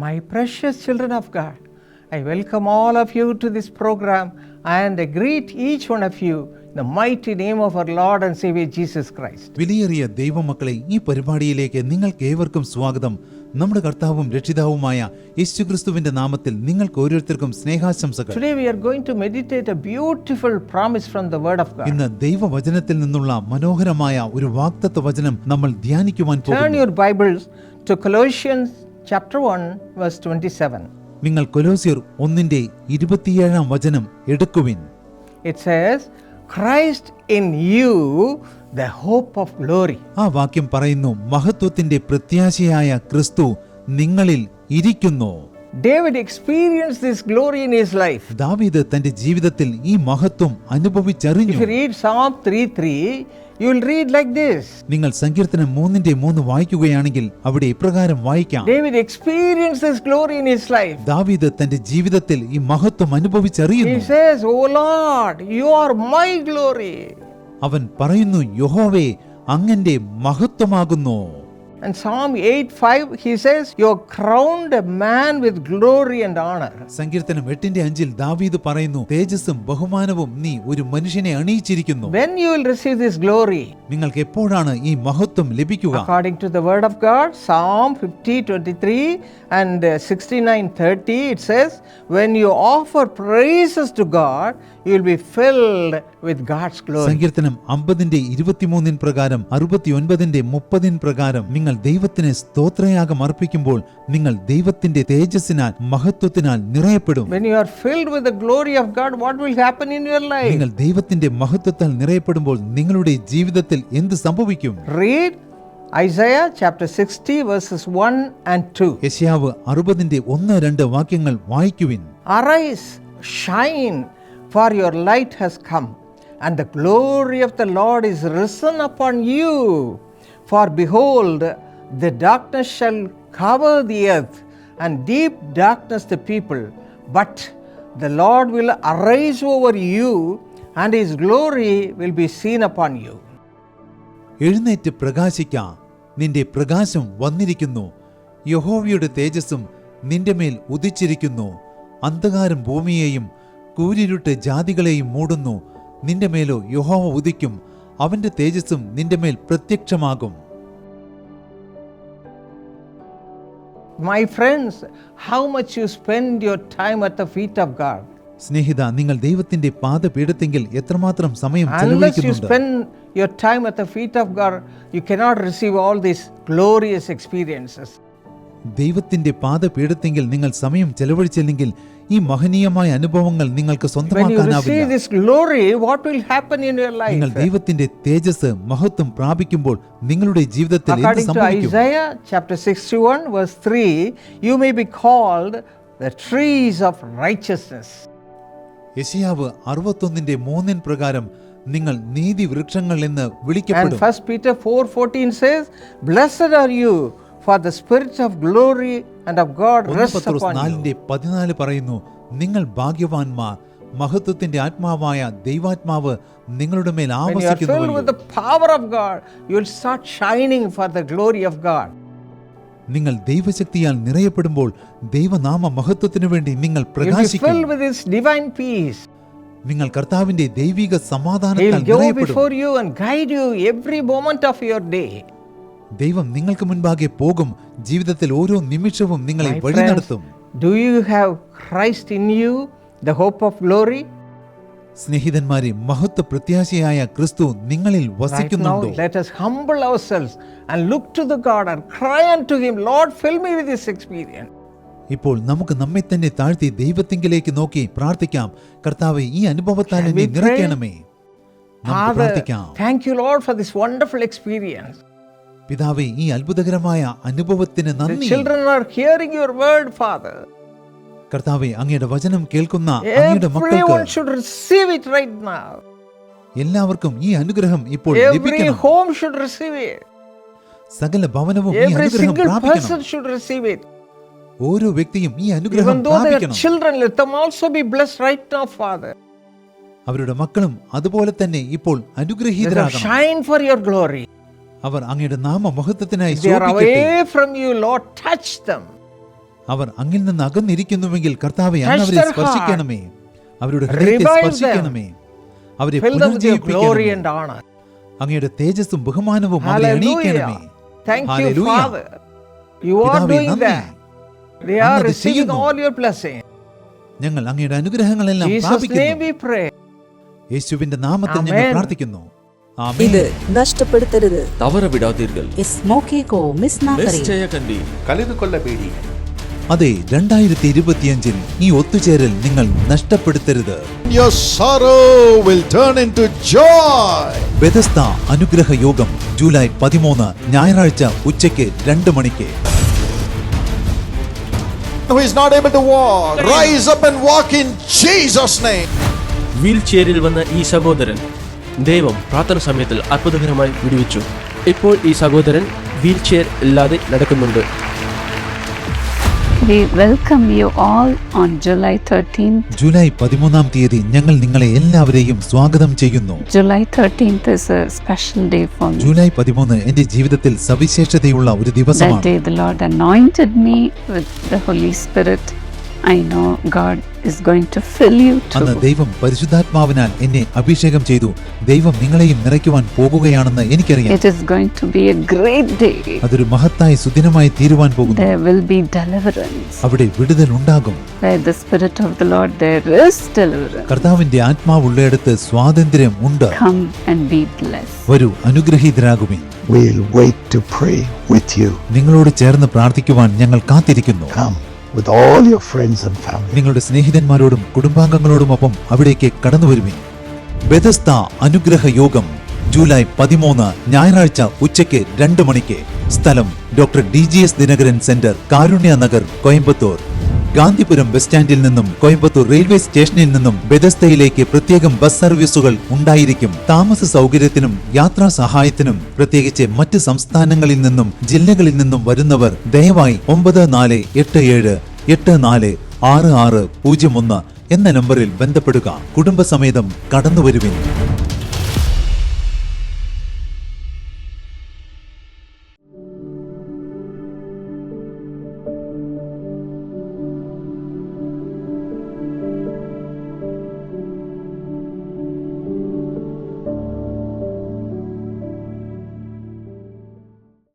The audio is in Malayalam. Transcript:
My precious children of God, I welcome all of you to this program and I greet each one of you in the mighty name of our Lord and Savior Jesus Christ. വിലയേറിയ ദൈവമക്കളെ ഈ പരിപാടിയിലേക്ക് നിങ്ങൾക്ക് ഏവർക്കും സ്വാഗതം നമ്മുടെ കർത്താവും രക്ഷിതാവുമായ യേശുക്രിസ്തുവിന്റെ നാമത്തിൽ നിങ്ങൾക്ക് ഓരോരുത്തർക്കും സ്നേഹാശംസകൾ Today we are going to meditate a beautiful promise from the Word of God. ഇന്ന് ദൈവവചനത്തിൽ നിന്നുള്ള മനോഹരമായ ഒരു വാക്തത്വ വചനം നമ്മൾ ധ്യാനിക്കുവാൻ Turn പോകുന്നു your Bibles to Colossians chapter 1, verse 27. നിങ്ങൾ കൊലോസിയർ ഒന്നിന്റെ ഇരുപത്തിയേഴാം വചനം എടുക്കുവിൻ It says, Christ in you, the hope of glory. ആ വാക്യം പറയുന്നു മഹത്വത്തിന്റെ പ്രത്യാശയായ ക്രിസ്തു നിങ്ങളിൽ ഇരിക്കുന്നു David experienced this glory in his life. ദാവീദ് തന്റെ ജീവിതത്തിൽ ഈ മഹത്വം അനുഭവിച്ചറിഞ്ഞു If you read Psalm 3 3, you will read like this നിങ്ങൾ സങ്കീർത്തനം മൂന്നിന്റെ മൂന്ന് വായിക്കുകയാണെങ്കിൽ അവിടെ ഇപ്രകാരം വായിക്കാം David experienced this glory in his life. ദാവീദ് തന്റെ ജീവിതത്തിൽ ഈ മഹത്വം He അനുഭവിച്ചറിയുന്നു says, O Lord, you are my glory. അവൻ പറയുന്നു യഹോവേ അങ്ങന്റെ മഹത്വമാകുന്നു And Psalm 8:5 he says, You crowned a man with glory and honor. സങ്കീർത്തനം എട്ടിന്റെ അഞ്ചിൽ ദാവീദ് പറയുന്നു തേജസ്സും ബഹുമാനവും നീ ഒരു മനുഷ്യനെ അണിയിച്ചിരിക്കുന്നു When you will receive this glory, നിങ്ങൾക്ക് എപ്പോഴാണ് ഈ മഹത്വം ലഭിക്കുക according to the word of God, Psalm 50 23 and uh, 69 30, it says, When you offer praises to God, you will be filled with God's glory. സങ്കീർത്തനം അമ്പതിന്റെ ഇരുപത്തിമൂന്നിൻ പ്രകാരം അറുപത്തിയൊൻപതിന്റെ മുപ്പതിൻ പ്രകാരം നിങ്ങൾ ദൈവത്തിന് സ്തോത്രയാഗം അർപ്പിക്കുമ്പോൾ നിങ്ങൾ ദൈവത്തിന്റെ തേജസ്സിനാൽ മഹത്വത്തിനാൽ നിറയപ്പെടും When you are filled with the glory of God, what will happen in your life? നിങ്ങൾ ദൈവത്തിന്റെ മഹത്വത്താൽ നിറയപ്പെടുമ്പോൾ നിങ്ങളുടെ ജീവിതത്തിൽ എന്ത് സംഭവിക്കും Read Isaiah chapter 60, verses 1 and 2. യശയാവ് അറുപതിന്റെ ഒന്ന് രണ്ട് വാക്യങ്ങൾ വായിക്കുവിൻ Arise, shine, for your light has come, and the glory of the Lord is risen upon you. For behold, the darkness shall cover the earth, and deep darkness the people. But the Lord will arise over you, and his glory will be seen upon you. എഴുന്നേറ്റ് പ്രകാശിക്ക നിന്റെ പ്രകാശം വന്നിരിക്കുന്നു യഹോവയുടെ തേജസ്സും നിന്റെ മേൽ ഉദിച്ചിരിക്കുന്നു അന്ധകാരം ഭൂമിയെയും കൂരിരുട്ട് ജാതികളെയും മൂടുന്നു നിന്റെ മേലോ യഹോവ ഉദിക്കും അവന്റെ തേജസ്സും നിന്റെ മേൽ പ്രത്യക്ഷമാകും My friends, how much you spend your time at the feet of God. സ്നേഹിത നിങ്ങൾ ദൈവത്തിന്റെ പാദപീഠത്തെങ്കിൽ എത്രമാത്രം സമയം ചെലവഴിക്കുന്നുണ്ട് spend your time at the feet of God, you cannot receive all these glorious experiences. ദൈവത്തിന്റെ പാദപീഠത്തെങ്കിൽ നിങ്ങൾ സമയം ചെലവഴിച്ചില്ലെങ്കിൽ ഈ മഹനീയമായ അനുഭവങ്ങൾ നിങ്ങൾക്ക് സ്വന്തമാക്കാനാവില്ല നിങ്ങൾ? ദൈവത്തിന്റെ തേജസ് മഹത്വം പ്രാപിക്കുമ്പോൾ നിങ്ങളുടെ ജീവിതത്തിൽ എന്ത് സംഭവിക്കും Isaiah chapter 61, verse 3, you may be called the trees of righteousness. യശയാവ് അറുപത്തൊന്നിന്റെ മൂന്നിൻ പ്രകാരം നിങ്ങൾ നീതി വൃക്ഷങ്ങൾ എന്ന് വിളിക്കപ്പെടും 1 Peter 4:14 says, Blessed are you, for the spirit of glory and of God rests upon you. പതിനാല് പറയുന്നു നിങ്ങൾ ഭാഗ്യവാന്മാർ മഹത്വത്തിന്റെ ആത്മാവായ ദൈവാത്മാവ് നിങ്ങളുടെ മേൽ When you are filled ആവസിക്കുന്നു with the power of God, you start shining for the glory of God. നിങ്ങൾ ദൈവശക്തിയാൽ നിറയപ്പെടുമ്പോൾ ദൈവനാമ മഹത്വത്തിനു വേണ്ടി നിങ്ങൾ പ്രകാശിക്കും with His divine peace. നിങ്ങൾ കർത്താവിന്റെ ദൈവിക സമാധാനത്താൽ നിറയപ്പെടും ദൈവം നിങ്ങൾക്ക് മുൻപാകെ പോകും. ജീവിതത്തിൽ ഓരോ നിമിഷവും നിങ്ങളെ വഴി നടത്തും. Do you have Christ in you the hope of glory സ്നേഹിതന്മാരെ മഹത്വ പ്രത്യാശയായ ക്രിസ്തു നിങ്ങളിൽ വസിക്കുന്നുണ്ടോ? Let us humble ourselves and look to the God and cry to him Lord fill me with this experience ഇപ്പോൾ നമുക്ക് നമ്മെ തന്നെ താഴ്ത്തി ദൈവത്തിങ്കിലേക്ക് നോക്കി പ്രാർത്ഥിക്കാം. കർത്താവ് ഈ അനുഭവത്താൽ നിറയ്ക്കണമേ. നമുക്ക് പ്രാർത്ഥിക്കാം. Thank you Lord for this wonderful experience പിതാവെ ഈ അത്ഭുതകരമായ അനുഭവത്തിന് നന്ദി children are hearing your word, Father. കർത്താവെ അങ്ങയുടെ വചനം കേൾക്കുന്ന അങ്ങയുടെ മക്കൾക്ക് should receive it right now. എല്ലാവർക്കും ഈ അനുഗ്രഹം ഇപ്പോൾ Every ലഭിക്കണം home should receive it. സകല ഭവനവും ഈ അനുഗ്രഹം പ്രാപിക്കണം person should receive it. ഓരോ വ്യക്തിയും ഈ അനുഗ്രഹം പ്രാപിക്കണം them also be blessed right now, Father. അവരുടെ മക്കളും അതുപോലെ തന്നെ ഇപ്പോൾ അനുഗ്രഹീതരാകണം shine for your glory. അവർ അങ്ങയുടെ നാമമഹത്വത്തിനായി അവർ അങ്ങിൽ നിന്ന് അകന്നിരിക്കുന്നുവെങ്കിൽ കർത്താവെ അവരെ സ്പർശിക്കണമേ. അവരുടെ ഹൃദയത്തെ സ്പർശിക്കണമേ. അവരെ അങ്ങയുടെ തേജസ്സും ബഹുമാനവും അവരെ അണിയിക്കണമേ. ഞങ്ങൾ അങ്ങയുടെ അനുഗ്രഹങ്ങളെല്ലാം യേശുവിന്റെ നാമത്തിൽ ഞങ്ങൾ പ്രാർത്ഥിക്കുന്നു. ഇത് നഷ്ടപ്പെടുത്തരുത്. தவற விடாதீர்கள் இஸ் கலந்து கொள்ள അതെ രണ്ടായിരത്തി ഈ ഒത്തുചേരൽ നിങ്ങൾ നഷ്ടപ്പെടുത്തരുത്. അനുഗ്രഹ യോഗം ജൂലൈ പതിമൂന്ന് ഞായറാഴ്ച ഉച്ചയ്ക്ക് രണ്ട് മണിക്ക്. Who is not able to walk, rise up and walk in Jesus' name. Wheel ചെയറിൽ വന്ന ഈ സഹോദരൻ ദൈവം പ്രാർത്ഥന സമയത്തിൽ അത്ഭുതകരമായി വിടുവിച്ചു ഇപ്പോൾ ഈ സഹോദരൻ വീൽ ചെയർ ഇല്ലാതെ നടക്കുന്നുണ്ട് We welcome you all on July 13th. July പതിമൂന്നാം തീയതി ഞങ്ങൾ നിങ്ങളെ എല്ലാവരെയും സ്വാഗതം ചെയ്യുന്നു July 13th is a special day for me. July പതിമൂന്ന് എന്റെ ജീവിതത്തിൽ സവിശേഷതയുള്ള ഒരു That ദിവസമാണ് day, the Lord anointed me with the Holy Spirit. I know God is going to fill you അന്ന്. ദൈവം പരിശുദ്ധാത്മാവിനാൽ എന്നെ അഭിഷേകം ചെയ്തു ദൈവം നിങ്ങളെയും നിറയ്ക്കുവാൻ പോകുകയാണെന്ന് എനിക്കറിയാം It is going to be a great day. അതൊരു മഹത്തായ സുദിനമായി തീരുവാൻ പോകുന്നു There will be deliverance. അവിടെ വിടുതൽ ഉണ്ടാകും Where the Spirit of the Lord, there is deliverance. കർത്താവിന്റെ ആത്മാവുള്ളയിടത്ത് സ്വാതന്ത്ര്യം ഉണ്ട് Come and be blessed. വരൂ അനുഗ്രഹീതരാകുവിൻ We'll wait to pray with you. നിങ്ങളോട് ചേർന്ന് പ്രാർത്ഥിക്കുവാൻ ഞങ്ങൾ കാത്തിരിക്കുന്നു Come നിങ്ങളുടെ സ്നേഹിതന്മാരോടും കുടുംബാംഗങ്ങളോടുമൊപ്പം അവിടേക്ക് കടന്നു വരുവിൻ ബെതസ്ത അനുഗ്രഹ യോഗം ജൂലൈ പതിമൂന്ന് ഞായറാഴ്ച ഉച്ചയ്ക്ക് രണ്ട് മണിക്ക്. സ്ഥലം doctor D G S Dinakaran centre Karunya Nagar Coimbatore. Gandhipuram bus സ്റ്റാൻഡിൽ നിന്നും കോയമ്പത്തൂർ റെയിൽവേ സ്റ്റേഷനിൽ നിന്നും ബെദസ്തയിലേക്ക് പ്രത്യേകം ബസ് സർവീസുകൾ ഉണ്ടായിരിക്കും. താമസ സൗകര്യത്തിനും യാത്രാ സഹായത്തിനും പ്രത്യേകിച്ച് മറ്റ് സംസ്ഥാനങ്ങളിൽ നിന്നും ജില്ലകളിൽ നിന്നും വരുന്നവർ ദയവായി ഒമ്പത് നാല് എട്ട് ഏഴ് എട്ട് നാല് ആറ് ആറ് പൂജ്യം ഒന്ന് എന്ന നമ്പറിൽ ബന്ധപ്പെടുക. കുടുംബസമേതം കടന്നുവരുവിൻ.